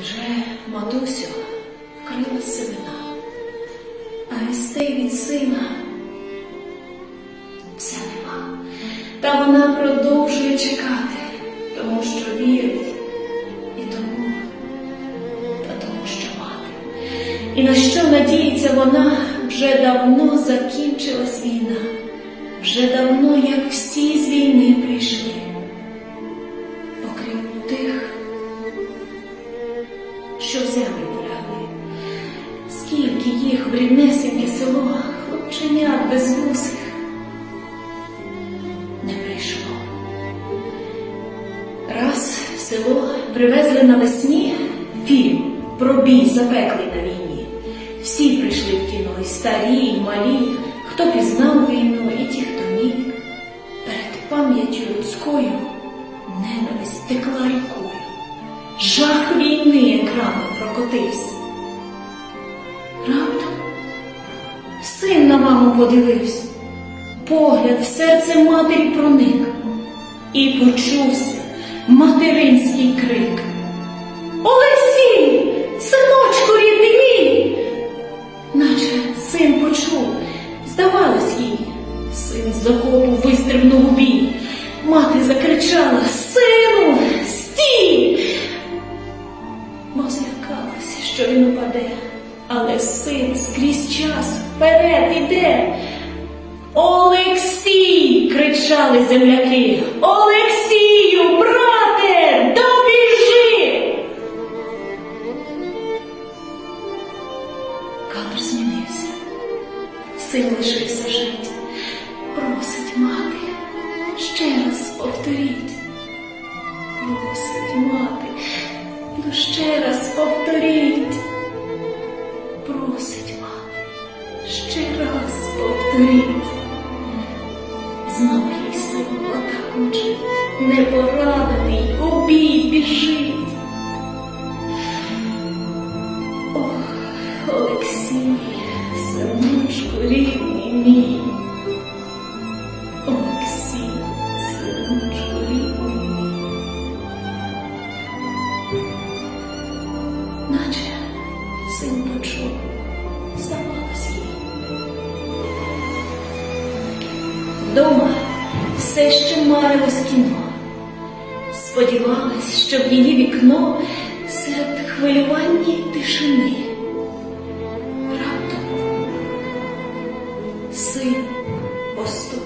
Вже матусю вкрила семена, а вістей від сина все нема. Та вона продовжує чекати, тому що вірить, і тому, та тому, що мати. І на що надіється вона, вже давно закінчилась війна, вже давно, що в землю полягли. Скільки їх в ріднесеньке село, хлопченят без вусих не прийшло. Раз село привезли навесні фільм про бій запеклий на війні. Всі прийшли в кіно, і старі, і малі, хто пізнав війну, і ті, хто ні. Перед пам'яттю людською ненависть текла рікою. Жах війни маму подивився, погляд в серце матері проник, і почувся материнський крик. Олексій, синочку рідний мій! Наче син почув, здавалось їй. Син з окопу вистрибнув у бій. Мати закричала Сину, син скрізь час вперед іде. Олексій! кричали земляки. Олексію, брате, добіжи! Кадр змінився. Син лишився жити. Просить мати, ще раз повторіть. Просить мати, ну ще раз повторіть. Повторіть. Знов їй син непоранений у біжить. Ох, Олексій, синочку рідний мій. Дома все ще марилось кіно. Сподівалась, що в її вікно серед хвилювання й тишини. Раптом син поступ.